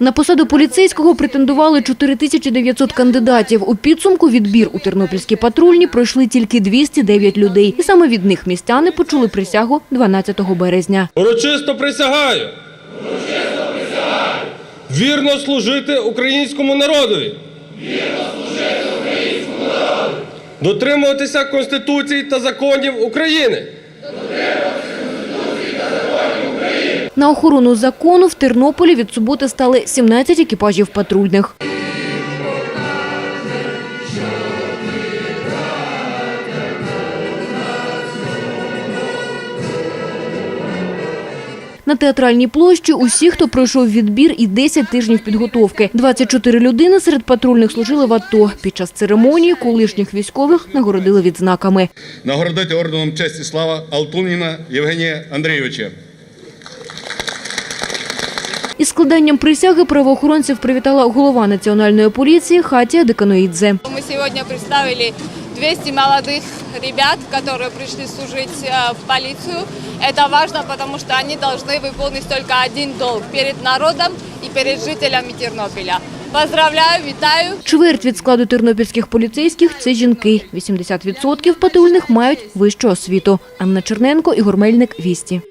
На посаду поліцейського претендували 4900 кандидатів. У підсумку відбір у Тернопільській патрульні пройшли тільки 209 людей. І саме від них містяни почули присягу 12 березня. Урочисто присягаю. Вірно служити українському народові. Вірно служити українському народу. Дотримуватися Конституції та законів України. На охорону закону в Тернополі від суботи стали 17 екіпажів патрульних. На театральній площі усі, хто пройшов відбір і 10 тижнів підготовки. 24 людини серед патрульних служили в АТО. Під час церемонії колишніх військових нагородили відзнаками. Нагородити орденом честь слава Алтуніна Євгенія Андрійовича. Із складанням присяги правоохоронців привітала голова національної поліції Хатія Деканоїдзе. Мы сегодня представили 200 молодых ребят, которые пришли служить э, в полицию. Это важно, потому что они должны выполнить только один долг перед народом и перед жителями Тернополя. Поздравляю, витаю! Чверть від складу тернопільських поліцейських – це жінки. 80% патрульних мають вищу освіту. Анна Черненко, Ігор Мельник, Вісті.